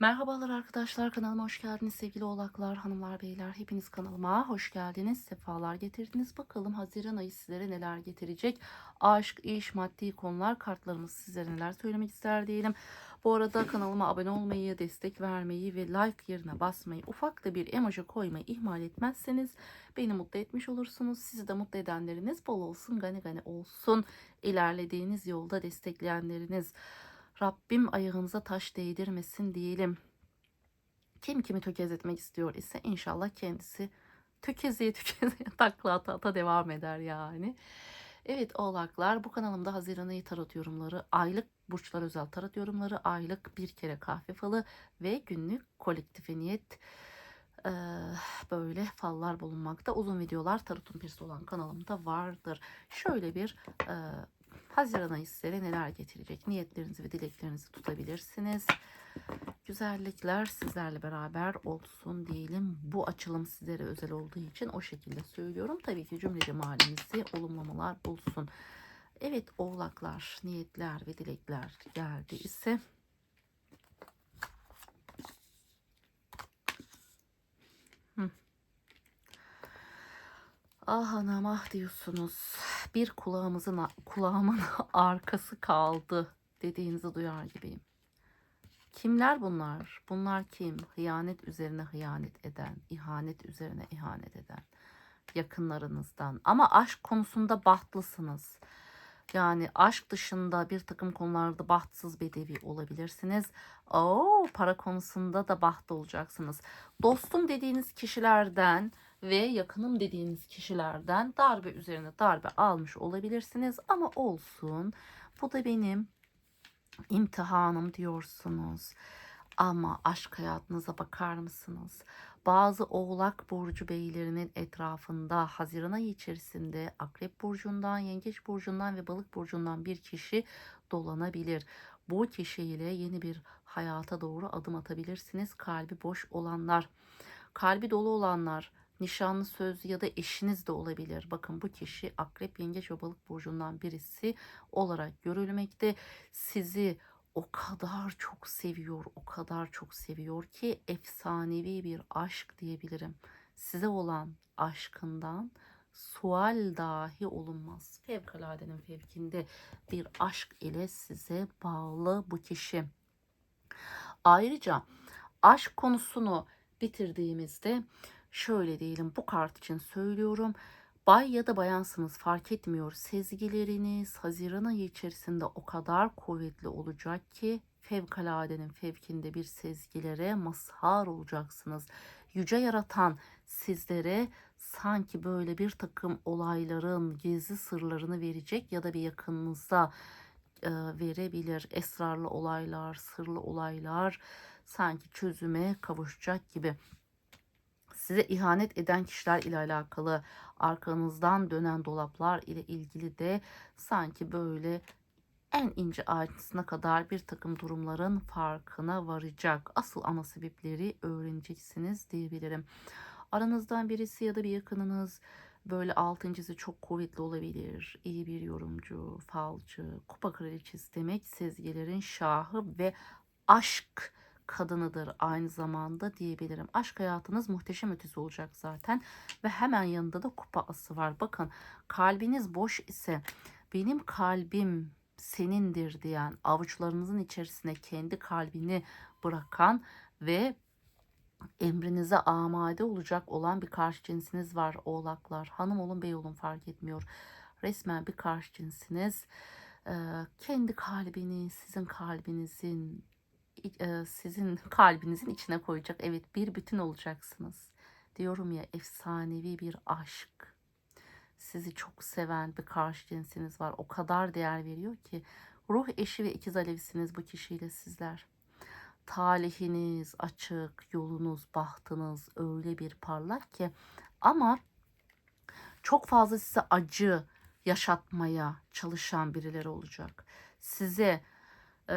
Merhabalar arkadaşlar kanalıma hoş geldiniz sevgili oğlaklar hanımlar beyler. Hepiniz kanalıma hoş geldiniz sefalar getirdiniz. Bakalım Haziran ayı sizlere neler getirecek? Aşk iş maddi konular kartlarımız sizlere neler söylemek ister diyelim. Bu arada kanalıma abone olmayı destek vermeyi ve like yerine basmayı ufak da bir emoji koymayı ihmal etmezseniz beni mutlu etmiş olursunuz. Sizi de mutlu edenleriniz bol olsun gani gani olsun. İlerlediğiniz yolda destekleyenleriniz Rabbim ayağınıza taş değdirmesin diyelim. Kim kimi tökezletmek istiyor ise inşallah kendisi tökezleye tökezleye takla ata ata devam eder yani. Evet oğlaklar bu kanalımda Haziran ayı tarot yorumları, aylık burçlar özel tarot yorumları, aylık bir kere kahve falı ve günlük kolektife niyet eee, böyle fallar bulunmakta. Uzun videolar tarotun pirsi olan kanalımda vardır. Şöyle bir eee Haziran ayı sizlere neler getirecek? Niyetlerinizi ve dileklerinizi tutabilirsiniz. Güzellikler sizlerle beraber olsun diyelim. Bu açılım sizlere özel olduğu için o şekilde söylüyorum. Tabii ki cümle cemalimizi olumlamalar bulsun. Evet oğlaklar, niyetler ve dilekler geldi ise Ah anam ah diyorsunuz. Bir kulağımızın kulağımın arkası kaldı dediğinizi duyar gibiyim. Kimler bunlar? Bunlar kim? Hıyanet üzerine hıyanet eden, ihanet üzerine ihanet eden yakınlarınızdan. Ama aşk konusunda bahtlısınız. Yani aşk dışında bir takım konularda bahtsız bedevi olabilirsiniz. Oo, para konusunda da bahtlı olacaksınız. Dostum dediğiniz kişilerden ve yakınım dediğiniz kişilerden darbe üzerine darbe almış olabilirsiniz. Ama olsun. Bu da benim imtihanım diyorsunuz. Ama aşk hayatınıza bakar mısınız? Bazı oğlak burcu beylerinin etrafında Haziran ayı içerisinde Akrep burcundan, Yengeç burcundan ve Balık burcundan bir kişi dolanabilir. Bu kişiyle yeni bir hayata doğru adım atabilirsiniz. Kalbi boş olanlar, kalbi dolu olanlar, nişanlı sözlü ya da eşiniz de olabilir. Bakın bu kişi Akrep, Yengeç ve Balık burcundan birisi olarak görülmekte. Sizi o kadar çok seviyor, o kadar çok seviyor ki efsanevi bir aşk diyebilirim. Size olan aşkından sual dahi olunmaz. Fevkaladenin fevkinde bir aşk ile size bağlı bu kişi. Ayrıca aşk konusunu bitirdiğimizde şöyle diyelim bu kart için söylüyorum. Bay ya da bayansınız fark etmiyor. Sezgileriniz Haziran ayı içerisinde o kadar kuvvetli olacak ki fevkaladenin fevkinde bir sezgilere mazhar olacaksınız. Yüce yaratan sizlere sanki böyle bir takım olayların gizli sırlarını verecek ya da bir yakınınıza e, verebilir. Esrarlı olaylar, sırlı olaylar sanki çözüme kavuşacak gibi size ihanet eden kişiler ile alakalı arkanızdan dönen dolaplar ile ilgili de sanki böyle en ince ayrıntısına kadar bir takım durumların farkına varacak. Asıl ana sebepleri öğreneceksiniz diyebilirim. Aranızdan birisi ya da bir yakınınız böyle altıncısı çok kuvvetli olabilir. İyi bir yorumcu, falcı, kupa kraliçesi demek sezgilerin şahı ve aşk kadınıdır aynı zamanda diyebilirim. Aşk hayatınız muhteşem ötesi olacak zaten ve hemen yanında da kupa ası var. Bakın kalbiniz boş ise benim kalbim senindir diyen avuçlarınızın içerisine kendi kalbini bırakan ve emrinize amade olacak olan bir karşı cinsiniz var oğlaklar. Hanım olun bey olun fark etmiyor. Resmen bir karşı cinsiniz. Ee, kendi kalbini sizin kalbinizin sizin kalbinizin içine koyacak. Evet bir bütün olacaksınız. Diyorum ya efsanevi bir aşk. Sizi çok seven bir karşı cinsiniz var. O kadar değer veriyor ki ruh eşi ve ikiz alevisiniz bu kişiyle sizler. Talihiniz açık, yolunuz, bahtınız öyle bir parlak ki ama çok fazla size acı yaşatmaya çalışan birileri olacak. Size e,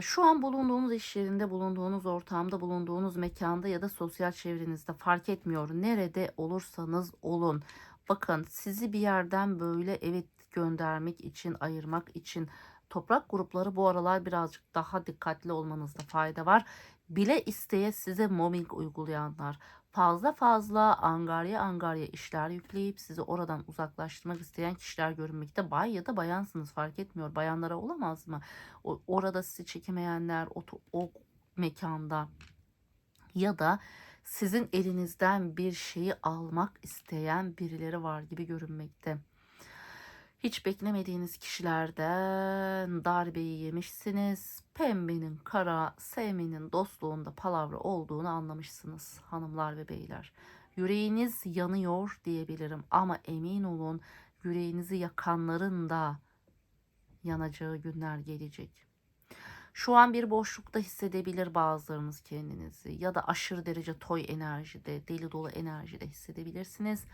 şu an bulunduğunuz iş yerinde, bulunduğunuz ortamda, bulunduğunuz mekanda ya da sosyal çevrenizde fark etmiyor. Nerede olursanız olun. Bakın sizi bir yerden böyle evet göndermek için, ayırmak için Toprak grupları bu aralar birazcık daha dikkatli olmanızda fayda var. Bile isteye size mobbing uygulayanlar, fazla fazla angarya angarya işler yükleyip sizi oradan uzaklaştırmak isteyen kişiler görünmekte. Bay ya da bayansınız fark etmiyor. Bayanlara olamaz mı? O, orada sizi çekemeyenler o, o mekanda ya da sizin elinizden bir şeyi almak isteyen birileri var gibi görünmekte. Hiç beklemediğiniz kişilerden darbeyi yemişsiniz. Pembenin kara, sevmenin dostluğunda palavra olduğunu anlamışsınız hanımlar ve beyler. Yüreğiniz yanıyor diyebilirim ama emin olun yüreğinizi yakanların da yanacağı günler gelecek. Şu an bir boşlukta hissedebilir bazılarınız kendinizi ya da aşırı derece toy enerjide, deli dolu enerjide hissedebilirsiniz.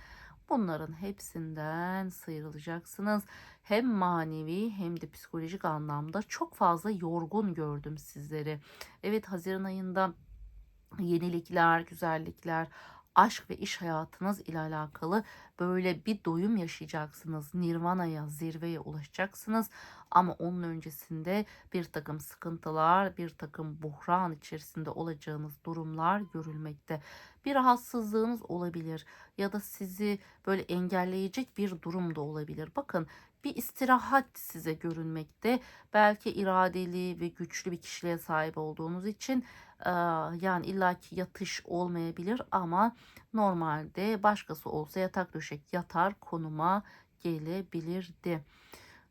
Bunların hepsinden sıyrılacaksınız. Hem manevi hem de psikolojik anlamda çok fazla yorgun gördüm sizleri. Evet Haziran ayında yenilikler, güzellikler, aşk ve iş hayatınız ile alakalı böyle bir doyum yaşayacaksınız. Nirvana'ya, zirveye ulaşacaksınız. Ama onun öncesinde bir takım sıkıntılar, bir takım buhran içerisinde olacağınız durumlar görülmekte. Bir rahatsızlığınız olabilir ya da sizi böyle engelleyecek bir durum da olabilir. Bakın bir istirahat size görünmekte. Belki iradeli ve güçlü bir kişiliğe sahip olduğunuz için yani illaki yatış olmayabilir ama normalde başkası olsa yatak döşek yatar konuma gelebilirdi.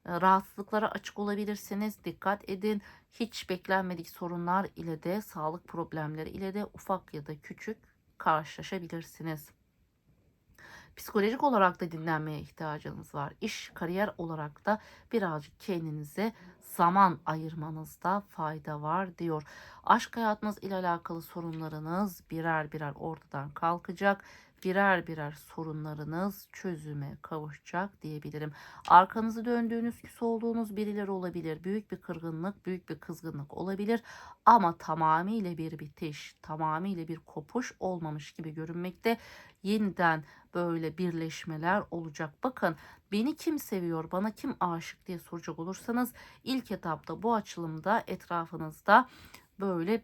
Rahatsızlıklara açık olabilirsiniz. Dikkat edin. Hiç beklenmedik sorunlar ile de sağlık problemleri ile de ufak ya da küçük karşılaşabilirsiniz. Psikolojik olarak da dinlenmeye ihtiyacınız var. İş, kariyer olarak da birazcık kendinize zaman ayırmanızda fayda var diyor. Aşk hayatınız ile alakalı sorunlarınız birer birer ortadan kalkacak birer birer sorunlarınız çözüme kavuşacak diyebilirim. Arkanızı döndüğünüz, küs olduğunuz birileri olabilir. Büyük bir kırgınlık, büyük bir kızgınlık olabilir. Ama tamamıyla bir bitiş, tamamıyla bir kopuş olmamış gibi görünmekte. Yeniden böyle birleşmeler olacak. Bakın beni kim seviyor, bana kim aşık diye soracak olursanız ilk etapta bu açılımda etrafınızda böyle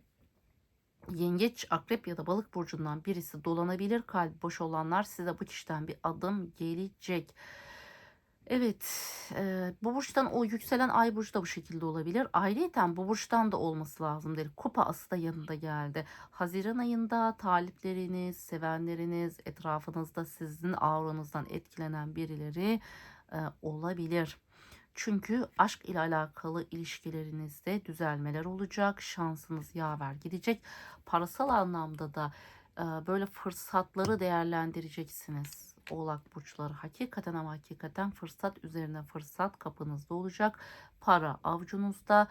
yengeç, akrep ya da balık burcundan birisi dolanabilir. Kalbi boş olanlar size bu kişiden bir adım gelecek. Evet, e, bu burçtan o yükselen ay burcu da bu şekilde olabilir. Ayrıyeten bu burçtan da olması lazım der. Kupa ası da yanında geldi. Haziran ayında talipleriniz, sevenleriniz, etrafınızda sizin auranızdan etkilenen birileri e, olabilir. Çünkü aşk ile alakalı ilişkilerinizde düzelmeler olacak. Şansınız yaver gidecek. Parasal anlamda da e, böyle fırsatları değerlendireceksiniz. Oğlak burçları hakikaten ama hakikaten fırsat üzerine fırsat kapınızda olacak. Para avucunuzda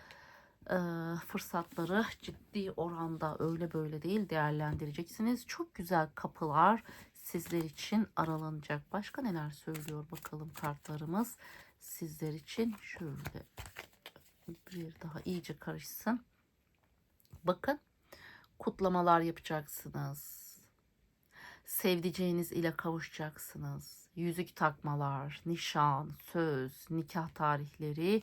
e, fırsatları ciddi oranda öyle böyle değil değerlendireceksiniz. Çok güzel kapılar sizler için aralanacak. Başka neler söylüyor bakalım kartlarımız sizler için şöyle bir daha iyice karışsın. Bakın kutlamalar yapacaksınız. Sevdiceğiniz ile kavuşacaksınız. Yüzük takmalar, nişan, söz, nikah tarihleri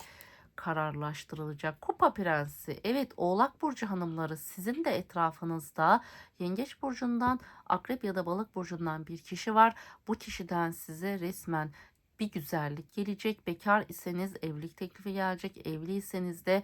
kararlaştırılacak. Kupa Prensi. Evet Oğlak Burcu hanımları sizin de etrafınızda Yengeç Burcu'ndan, Akrep ya da Balık Burcu'ndan bir kişi var. Bu kişiden size resmen bir güzellik gelecek. Bekar iseniz evlilik teklifi gelecek. Evliyseniz de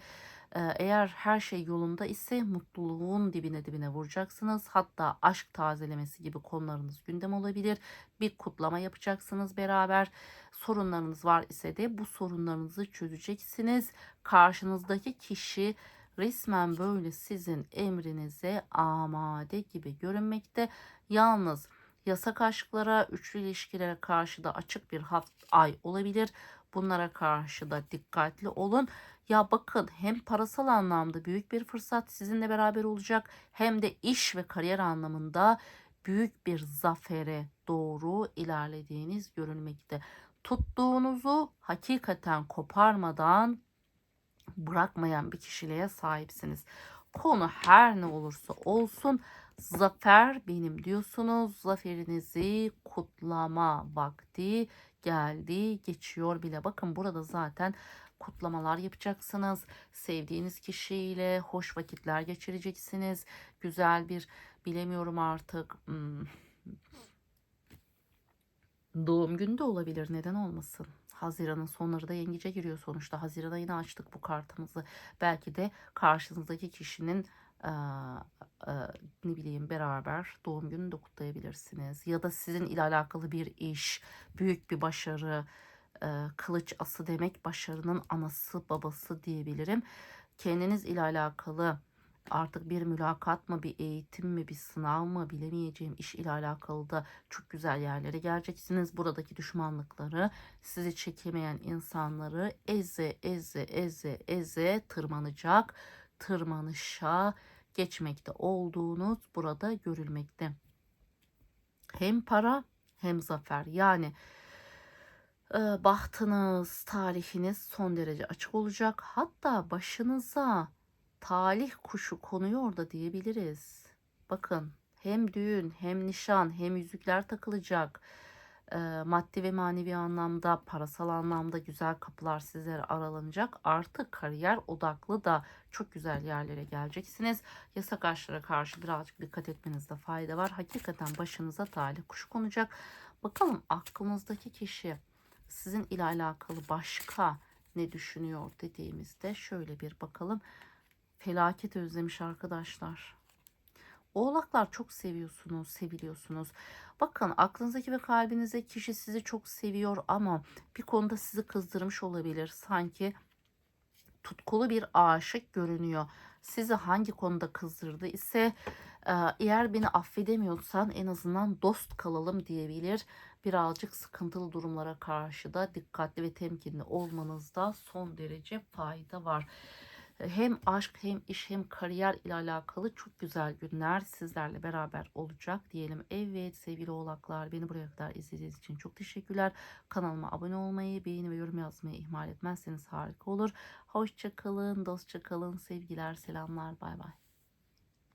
e, eğer her şey yolunda ise mutluluğun dibine dibine vuracaksınız. Hatta aşk tazelemesi gibi konularınız gündem olabilir. Bir kutlama yapacaksınız beraber. Sorunlarınız var ise de bu sorunlarınızı çözeceksiniz. Karşınızdaki kişi resmen böyle sizin emrinize amade gibi görünmekte. Yalnız Yasak aşklara, üçlü ilişkilere karşı da açık bir haft ay olabilir. Bunlara karşı da dikkatli olun. Ya bakın hem parasal anlamda büyük bir fırsat sizinle beraber olacak hem de iş ve kariyer anlamında büyük bir zafere doğru ilerlediğiniz görülmekte. Tuttuğunuzu hakikaten koparmadan bırakmayan bir kişiliğe sahipsiniz. Konu her ne olursa olsun Zafer benim diyorsunuz. Zaferinizi kutlama vakti geldi geçiyor bile. Bakın burada zaten kutlamalar yapacaksınız. Sevdiğiniz kişiyle hoş vakitler geçireceksiniz. Güzel bir bilemiyorum artık hmm, doğum günü de olabilir. Neden olmasın? Haziran'ın sonları da yengece giriyor sonuçta. Haziran ayına açtık bu kartımızı. Belki de karşınızdaki kişinin ne bileyim beraber doğum gününü de kutlayabilirsiniz. Ya da sizin ile alakalı bir iş, büyük bir başarı, kılıç ası demek başarının anası babası diyebilirim. Kendiniz ile alakalı artık bir mülakat mı, bir eğitim mi, bir sınav mı bilemeyeceğim iş ile alakalı da çok güzel yerlere geleceksiniz. Buradaki düşmanlıkları, sizi çekemeyen insanları eze eze eze eze tırmanacak, tırmanışa geçmekte olduğunuz burada görülmekte. Hem para hem zafer. Yani e, bahtınız, tarihiniz son derece açık olacak. Hatta başınıza talih kuşu konuyor da diyebiliriz. Bakın hem düğün hem nişan hem yüzükler takılacak. Maddi ve manevi anlamda parasal anlamda güzel kapılar sizlere aralanacak. Artık kariyer odaklı da çok güzel yerlere geleceksiniz. Yasak aşklara karşı birazcık dikkat etmenizde fayda var. Hakikaten başınıza talih kuşu konacak. Bakalım aklınızdaki kişi sizin ile alakalı başka ne düşünüyor dediğimizde şöyle bir bakalım. Felaket özlemiş arkadaşlar. Oğlaklar çok seviyorsunuz, seviliyorsunuz. Bakın aklınızdaki ve kalbinizdeki kişi sizi çok seviyor ama bir konuda sizi kızdırmış olabilir. Sanki tutkulu bir aşık görünüyor. Sizi hangi konuda kızdırdı ise e, eğer beni affedemiyorsan en azından dost kalalım diyebilir. Birazcık sıkıntılı durumlara karşı da dikkatli ve temkinli olmanızda son derece fayda var. Hem aşk hem iş hem kariyer ile alakalı çok güzel günler sizlerle beraber olacak diyelim. Evet sevgili oğlaklar beni buraya kadar izlediğiniz için çok teşekkürler. Kanalıma abone olmayı, beğeni ve yorum yazmayı ihmal etmezseniz harika olur. Hoşçakalın, dostça kalın, sevgiler, selamlar, bay bay.